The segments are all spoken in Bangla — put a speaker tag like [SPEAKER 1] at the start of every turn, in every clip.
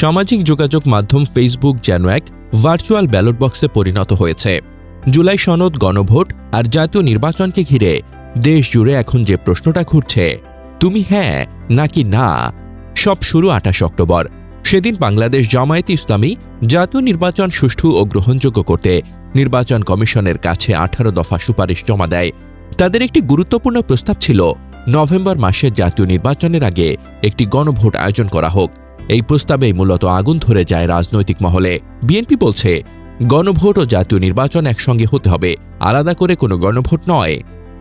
[SPEAKER 1] সামাজিক যোগাযোগ মাধ্যম ফেসবুক যেন এক ভার্চুয়াল ব্যালট বক্সে পরিণত হয়েছে। জুলাই সনদ, গণভোট আর জাতীয় নির্বাচনকে ঘিরে দেশ জুড়ে এখন যে প্রশ্নটা ঘুরছে, তুমি হ্যাঁ নাকি না, সব শুরু আঠাশ অক্টোবর। সেদিন বাংলাদেশ জামায়াতে ইসলামী জাতীয় নির্বাচন সুষ্ঠু ও গ্রহণযোগ্য করতে নির্বাচন কমিশনের কাছে আঠারো দফা সুপারিশ জমা দেয়। তাদের একটি গুরুত্বপূর্ণ প্রস্তাব ছিল, নভেম্বর মাসের জাতীয় নির্বাচনের আগে একটি গণভোট আয়োজন করা হোক। এই প্রস্তাবেই মূলত আগুন ধরে যায় রাজনৈতিক মহলে। বিএনপি বলছে, গণভোট ও জাতীয় নির্বাচন একসঙ্গে হতে হবে। আলাদা করে কোনো গণভোট নয়।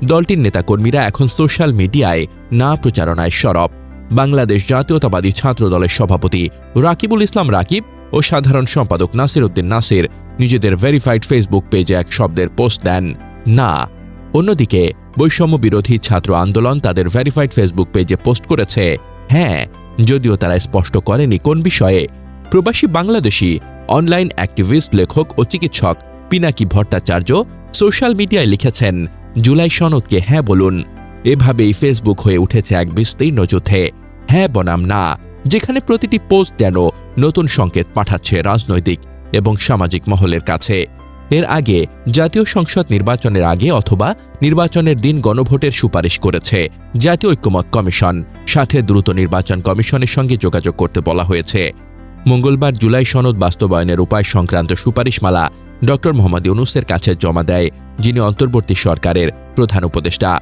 [SPEAKER 1] দলটির নেতাকর্মীরা এখন সোশ্যাল মিডিয়ায় না প্রচারণায় সরব। বাংলাদেশ জাতীয়তাবাদী ছাত্র দলের সভাপতি রাকিবুল ইসলাম রাকিব ও সাধারণ সম্পাদক নাসির উদ্দিন নাসির নিজেদের ভেরিফাইড ফেসবুক পেজে এক শব্দের পোস্ট দেন। না, অন্যদিকে বৈষম্য বিরোধী ছাত্র আন্দোলন তাদের ভেরিফাইড ফেসবুক পেজে পোস্ট করেছে। হ্যাঁ যদিও তারা স্পষ্ট করেনি কোন বিষয়ে। প্রবাসী বাংলাদেশি, অনলাইন অ্যাক্টিভিস্ট, লেখক ও চিকিৎসক পিনাকি ভট্টাচার্য সোশ্যাল মিডিয়ায় লিখেছেন, জুলাই সনদকে হ্যাঁ বলুন। এভাবেই ফেসবুক হয়ে উঠেছে এক বিস্তীর্ণ যুদ্ধে। হ্যাঁ বনাম না। যেখানে প্রতিটি পোস্ট যেন নতুন সংকেত পাঠাচ্ছে রাজনৈতিক এবং সামাজিক মহলের কাছে। এর আগে জাতীয় সংসদ নির্বাচনের আগে অথবা নির্বাচনের দিন গণভোটের সুপারিশ করেছে জাতীয় ঐক্যমত কমিশন। সাথে দ্রুত নির্বাচন কমিশনের সঙ্গে যোগাযোগ করতে বলা হয়েছে। মঙ্গলবার জুলাই সনদ বাস্তবায়নের উপায় সংক্রান্ত সুপারিশমালা ড মোহাম্মদ ইউনুসের কাছে জমা দেয়, যিনি অন্তর্বর্তী সরকারের প্রধান উপদেষ্টা।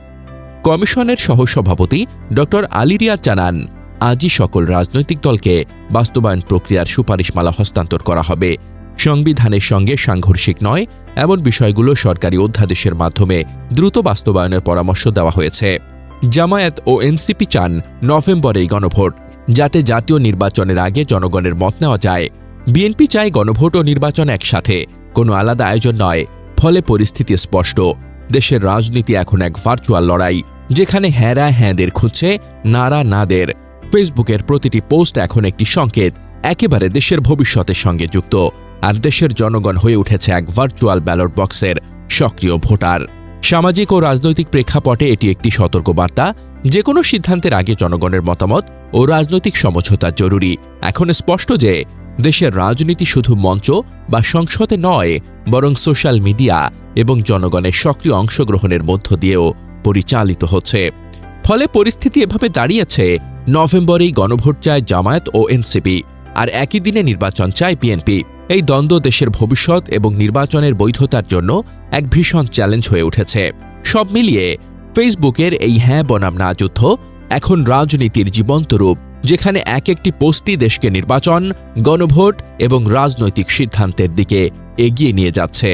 [SPEAKER 1] কমিশনের সহসভাপতি ড আলিরিয়া জানান, আজই সকল রাজনৈতিক দলকে বাস্তবায়ন প্রক্রিয়ার সুপারিশমালা হস্তান্তর করা হবে। সংবিধানের সঙ্গে সাংঘর্ষিক নয়, এমন বিষয়গুলো সরকারি অধ্যাদেশের মাধ্যমে দ্রুত বাস্তবায়নের পরামর্শ দেওয়া হয়েছে। জামায়াত ও এনসিপি চান নভেম্বরেই গণভোট, যাতে জাতীয় নির্বাচনের আগে জনগণের মত নেওয়া যায়। বিএনপি চায় গণভোট ও নির্বাচন একসাথে, কোনো আলাদা আয়োজন নয়, ফলে পরিস্থিতি স্পষ্ট। দেশের রাজনীতি এখন এক ভার্চুয়াল লড়াই, যেখানে হ্যাঁরা হ্যাঁদের খুঁজছে নারা নাদের। ফেসবুকের প্রতিটি পোস্ট এখন একটি সংকেত, একেবারে দেশের ভবিষ্যতের সঙ্গে যুক্ত। আর দেশের জনগণ হয়ে উঠেছে এক ভার্চুয়াল ব্যালট বক্সের সক্রিয় ভোটার। সামাজিক ও রাজনৈতিক প্রেক্ষাপটে এটি একটি সতর্কবার্তা। যে কোনো সিদ্ধান্তের আগে জনগণের মতামত ও রাজনৈতিক সমঝোতা জরুরি। এখন স্পষ্ট যে, দেশের রাজনীতি শুধু মঞ্চ বা সংসদে নয়, বরং সোশ্যাল মিডিয়া এবং জনগণের সক্রিয় অংশগ্রহণের মধ্য দিয়েও পরিচালিত হচ্ছে। ফলে পরিস্থিতি এভাবে দাঁড়িয়েছে, নভেম্বরেই গণভোট চায় জামায়াত ও এনসিপি, আর একই দিনে নির্বাচন চায় বিএনপি। এই দ্বন্দ্ব দেশের ভবিষ্যৎ এবং নির্বাচনের বৈধতার জন্য এক ভীষণ চ্যালেঞ্জ হয়ে উঠেছে। সব মিলিয়ে ফেসবুকের এই হ্যাঁ বনাম না যুদ্ধ এখন রাজনীতির জীবন্ত রূপ, যেখানে এক একটি পোস্টই দেশকে নির্বাচন, গণভোট এবং রাজনৈতিক সিদ্ধান্তের দিকে এগিয়ে নিয়ে যাচ্ছে।